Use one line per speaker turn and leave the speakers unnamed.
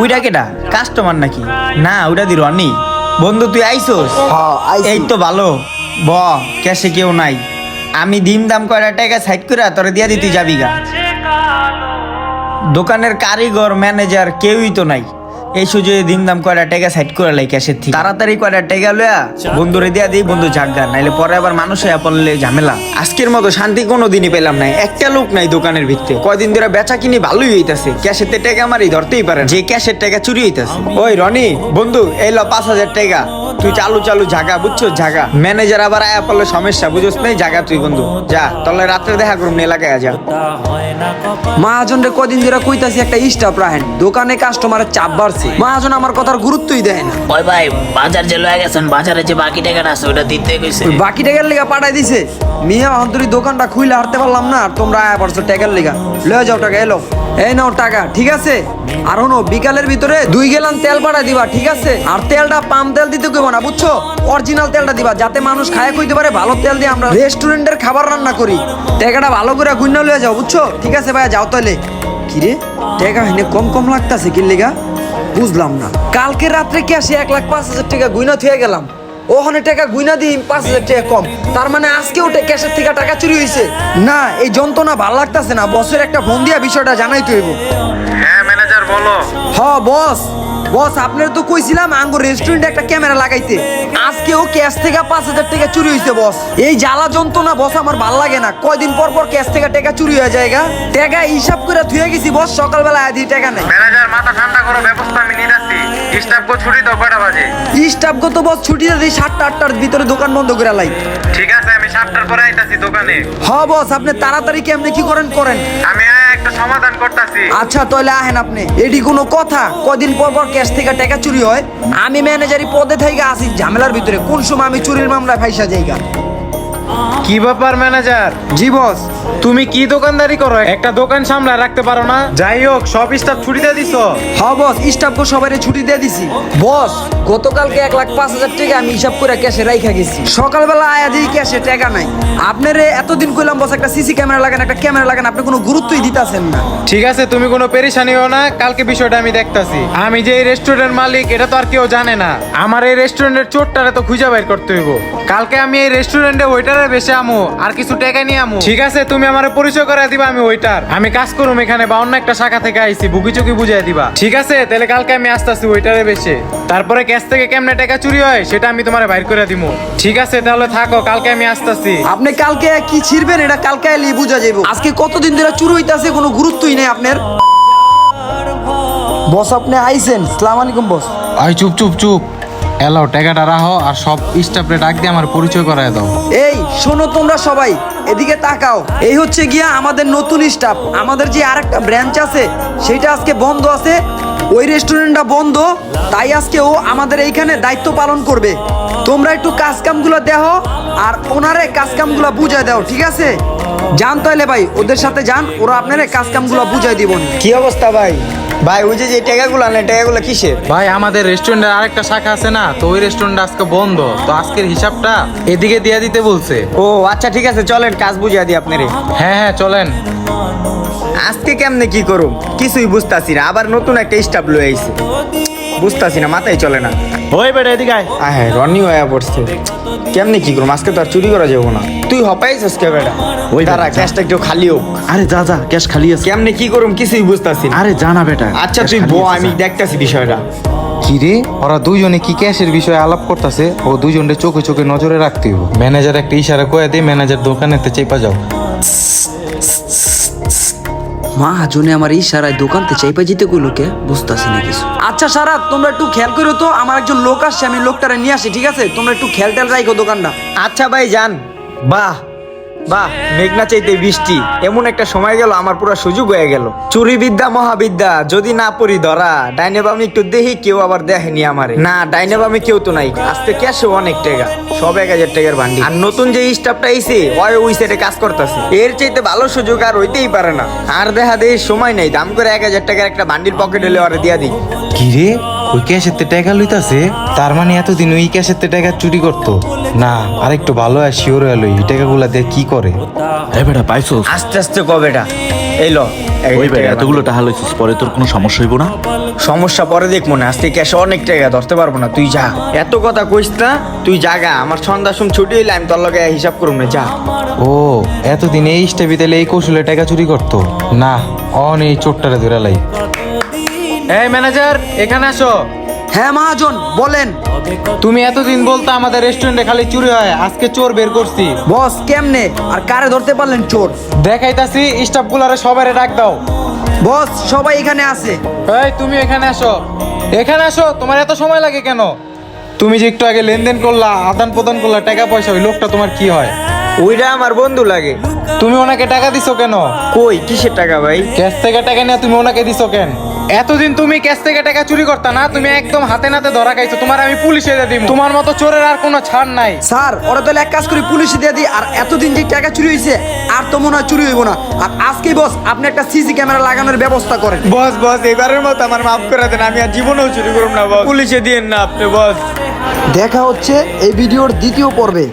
ওইটা কেটা কাস্টমার নাকি? না ওইটা দি রনি বন্ধু তুই আইসোস? এই তো ভালো। ব ক্যাশে কেউ নাই। আমি দিম দাম কয়টা টাকা সাইড করে তোরে দিয়া দিতে যাবি গা। দোকানের কারিগর ম্যানেজার কেউই তো নাই। এই সুযোগে দিন দাম কয়টা টাকা সাইড করে লাই ক্যাশের থেকে তাড়াতাড়ি কয়টা টেকা লয়া? বন্ধুরে দিয়া দিই বন্ধু জাগা নাইলে পরে আবার মানুষে পড়লে ঝামেলা। আজকের মতো শান্তি কোনো দিনই পেলাম নাই একটা লোক নাই দোকানের ভিতরে। কয়দিন ধরে বেচা কিনি ভালোই হইতাছে ক্যাশেতে টাকা মারি ধরতেই পারেন যে ক্যাশের টাকা চুরি হইতাছে। ওই রনি বন্ধু এই ল পাঁচ হাজার টাকা। তুই চালু চালু জাগা বুঝছ? জাগা ম্যানেজার আবার আয়া পড়লে সমস্যা বুঝোস নাই? জাগা তুই বন্ধু। যা তাহলে রাত্রে দেখা করুন এলাকায় যা।
মহাজন রে কদিন ধরে কইতাছি একটা স্টাফ রাখেন। দোকানে কাস্টমারের চাপ বাড়ছে। মহাজন আমার কথার গুরুত্বই দেয় না।
ওই ভাই বাজার যে লয়ে গেছেন বাজারে যে বাকি টাকাটা আছে ওটা দিতে কইছে।
ওই বাকি টাকার লেগা পাঠাই দিছে। মিয়া অন্তরি দোকানটা খুইলে হারতে পারলাম না আর তোমরা আয়া পারছ টাকার লেগা। লয়ে যাও টাকা এলো। এই নাও টাকা ঠিক আছে? আর হনো বিকালের ভিতরে দুই গেলান তেল পাঠাই দিবা ঠিক আছে? আর তেলটা পাম তেল দিতে কইব না বুঝছ? অরিজিনাল তেলটা দিবা যাতে মানুষ খায় কইতে পারে ভালো তেল দিয়ে আমরা রেস্টুরেন্টের খাবার রান্না করি। টাকাটা ভালো করে গুইনা লয়ে যাও বুঝছ? ঠিক আছে ভাইয়া যাও তাহলে কিরে? টাকা হেনে কম কম লাগতাছে কি লেগা? বুঝলাম না। কালকে রাত্রে কি আসে এক লাখ পাঁচ হাজার টাকা গুইনা থুয়ে গেলাম? ওখানে টাকা গুইনা দিই পাঁচ হাজার টাকা কম। তার মানে আজকেও ক্যাশের থেকে টাকা চুরি হয়েছে না এই যন্ত্রণা ভালো লাগতাছে না। বসের একটা ফোন দিয়া বিষয়টা জানাই তুইব
হ্যাঁ ম্যানেজার বলো।
হ বস। বস আপনার তো কইছিলাম আঙ্গুর রেস্টুরেন্টে একটা ক্যামেরা লাগাইতে। আজকেও ক্যাশ থেকে পাঁচ হাজার টাকা চুরি হয়েছে বস। এই জ্বালা যন্ত্রণা বস আমার ভালো লাগে না। কয়দিন পর পর ক্যাশ থেকে টাকা চুরি হয়ে যায় গা। টাকা হিসাব করে থুয়ে গেছি বস সকালবেলা আদি টাকা নেই।
ম্যানেজার মাথা ঠান্ডা করো ব্যবস্থা আমি নিলাছি স্টাফকে ছুটি দাও কয়টা বাজে?
স্টাফগত বস ছুটি দিই সাতটা আটটার ভিতরে দোকান বন্ধ করে লাই।
ঠিক আছে আমি সাতটার পরে আইতাছি দোকানে।
হ বস আপনি তাড়াতাড়ি কেমনে কি করেন করেন।
আমি একটা সমাধান করতেছি।
আচ্ছা তাহলে আহেন আপনি। এটি কোনো কথা? কদিন পর পর ক্যাশ থেকে টাকা চুরি হয়। আমি ম্যানেজারি পদে থেকে আসি ঝামেলার ভিতরে। কোন সময় আমি চুরির মামলায় ফাইসা যাইগা?
কি ব্যাপার ম্যানেজার?
জি বস।
তুমি কি দোকানদারি করো? একটা দোকান সামলায় রাখতে পারো না? যাই হোক সব স্টাফ ছুটিতে দিছো?
হ বস স্টাফকে সবাই ছুটি দিয়ে দিছি। বস গতকালকে এক লাখ পাঁচ হাজার টাকা আমি হিসাব করে ক্যাশে রাইখা গেছি। সকালবেলা আয়া দিই ক্যাশে টাকা নাই। আপনারে এতদিন কইলাম বস একটা সিসি ক্যামেরা লাগান একটা ক্যামেরা লাগান আপনি কোনো গুরুত্বই দিতাছেন না।
ঠিক আছে তুমি কোনো পেরেশানি হও না কালকে বিষয়টা আমি দেখতাছি। আমি যে এই রেস্টুরেন্ট মালিক এটা তো আর কেউ জানে না। আমার এই রেস্টুরেন্টের চোরটারে তো খুঁজে বের করতে হইব। কালকে আমি এই রেস্টুরেন্টে ওয়েটারে বেশি আমু আর কিছু টাকা নিয়ে আমু। ঠিক আছে তুমি আমার পরিচয় করে দিবা আমি ওইটার আমি কাজ করুম এখানে বা অন্য একটা শাখা থেকে আইছি বুকি চুকি বুঝাই দিবা। ঠিক আছে? তাহলে কালকে আমি আসতেছি ওয়েটারে বেশে তারপরে ক্যাশ থেকে কেমনে টাকা চুরি হয় সেটা আমি তোমার বাইর করে দিব ঠিক আছে? তাহলে থাকো কালকে আমি আসতেছি।
আপনি কালকে কি ছিড়বেন? এটা কালকে এলি বুঝা যাইব। আজকে কতদিন ধরে চুরি হইতাছে কোনো গুরুত্বই নেই আপনার। বস আপনি আইছেন। সালাম আলাইকুম বস।
আই চুপ চুপ চুপ। এলাও টাকাটা রাখো আর সব স্টাফরে ডাক দিয়ে আমার পরিচয় করায় দাও।
এই, শোনো তোমরা সবাই, এদিকে তাকাও। এই হচ্ছে গিয়া আমাদের নতুন স্টাফ আমাদের যে আরেকটা ব্রাঞ্চ আছে, সেটা আজকে বন্ধ আছে। ওই রেস্টুরেন্টটা বন্ধ, তাই আজকে ও আমাদের এইখানে দায়িত্ব পালন করবে। তোমরা একটু কাজ কামগুলো দেখো আর ওনারে কাজ কামগুলো বুঝাই দাও, ঠিক আছে? যান তাহলে ভাই ওদের সাথে যান ওরা আপনারে কাজ কামগুলো বুঝাই দিব।
কি অবস্থা ভাই? ভাই ওই যে যে টাকাগুলো আনে টাকাগুলো কিসের?
ভাই আমাদের রেস্টুরেন্টের আরেকটা শাখা আছে না তো ওই রেস্টুরেন্ট আজকে বন্ধ। তো আজকের হিসাবটা এদিকে দিয়ে দিতে বলছে।
ও আচ্ছা ঠিক আছে চলেন কাজ বুঝিয়ে দিই আপনারে।
হ্যাঁ হ্যাঁ চলেন।
আজকে কেমনে কি করুম? কিছুই বুঝতাছি না আবার নতুন একটা স্টাফ লয়ে আইছে। বুঝতাছি না মাথায় চলে না।
ওই বেটা এদিকে আয়।
আয় হ্যাঁ রনি হয়ে পড়ছে। কেমনে কি করুম আজকে তো আর চুরি করা যাব না। তুই হপাইছিস কে বেটা? ওই দাঁড়া ক্যাশটা একটু খালি হোক।
আরে যা যা ক্যাশ খালি আছে।
কেমনে কি করুম কিছুই বুঝতাছি না।
আরে জানা বেটা
আচ্ছা তুই বো আমি। দেখতাছি বিষয়টা।
কি রে? ওরা দুইজনে কি ক্যাশের বিষয়ে আলাপ করতেছে? ও দুইজনে চোখে চোখে নজরে রাখতে হইব। ম্যানেজার একটা ইশারা কয়ে দিয়ে ম্যানেজার দোকানেতে চেপা যাও।
মা জনে আমার এই সারায় দোকানতে চাইপা যেতে গুলো কে? বুঝতাছি না কিছু। আচ্ছা সারা তোমরা একটু খেয়াল করো তো আমার একজন লোক আসছে আমি লোকটারে নিয়ে আসি ঠিক আছে? তোমরা একটু খেয়াল টেল রাখো দোকানটা।
আচ্ছা ভাই যান বাহ বাহ, মেঘনা চাইতে বৃষ্টি। এমন একটা সময় গেল, আমার পুরো সুযোগ হয়ে গেল। চুরি বিদ্যা মহাবিদ্যা, যদি না পড়ি ধরা ডাইনে একটু দেখি, কেউ আবার দেখেনি আমারে। না ডাইনে কেউ তো নাই, আজকে ক্যাশে অনেক টাকা, সব এক হাজার টাকার বান্ডি। আর নতুন যে স্টাফটা আইছে ওই ওই সাইডে কাজ করতেছে। এর চাইতে ভালো সুযোগ আর হইতেই পারে না। আর দেখা দেই, সময় নাই, দাম করে এক হাজার টাকার একটা বান্ডিল পকেটে হলে ওরে দিয়া দিই।
কি রে? ওই ক্যাশের তে টাকা লইতাছে তার মানে এতদিন ওই ক্যাশের তে টাকা চুরি করতো। না আর একটু ভালো আর শিওর হলো এই টাকাগুলা দিয়ে কি করে?
আরে বেটা পাইছো
আস্তে আস্তে কবেটা এই ল এই
ওই বেটা
টাকা
এতগুলো টাকা লইছিস পরে তোর কোনো সমস্যা হইব না?
সমস্যা পরে দেখ মনে আজকে ক্যাশে অনেক টাকা ধরতে পারব না তুই যা। এত কথা কইস না তুই জাগা আমার সন্ধ্যা সম ছুটি হইলে আমি তোর লগে হিসাব করুম না যা।
ও এতদিন এই স্টেপি তাহলে এই কৌশলে টাকা চুরি করতো? না অন এই চোরটারে ধরে লাই।
এই ম্যানেজার এখানে আসো।
হ্যাঁ মহাজন বলেন।
তুমি এতদিন বলতো আমাদের রেস্টুরেন্টে খালি চুরি হয় আজকে চোর বের করছি।
বস কেমনে? আর কারে ধরতে পারলেন চোর?
দেখাইতাছি স্টাফ গুলারে সবাই ডাক দাও।
বস সবাই এখানে আছে।
এই তুমি এখানে আসো। এখানে আসো তোমার এত সময় লাগে কেন? তুমি যে একটু আগে লেনদেন করলা আদান প্রদান করলা টাকা পয়সা ওই লোকটা তোমার কি হয়?
ওইটা আমার বন্ধু লাগে।
তুমি ওনাকে টাকা দিছো কেন?
কই? কিসের টাকা ভাই?
ক্যাশ থেকে টাকা নিয়ে তুমি ওনাকে দিছো কেন? এতদিন তুমি ক্যাশ থেকে টাকা চুরি করতা না তুমি একদম হাতে নাতে ধরা খাইছো তোমার আমি পুলিশে দিয়ে দিব তোমার মতো চোরের আর কোনো ছাড় নাই।
স্যার ওরা তাহলে এক কাজ করি পুলিশে দিয়ে দিই আর এতদিন যে টাকা চুরি হয়েছে আর তো মনে হয় চুরি হইব না। আর আজকেই বস আপনি একটা সিসি ক্যামেরা লাগানোর ব্যবস্থা করেন।
বস বস এবারের মতো আমার মাফ করে দেন আমি আর জীবনেও চুরি করব না বস। পুলিশে দিয়েন না আপনি বস।
দেখা হচ্ছে এই ভিডিওর দ্বিতীয় পর্বে।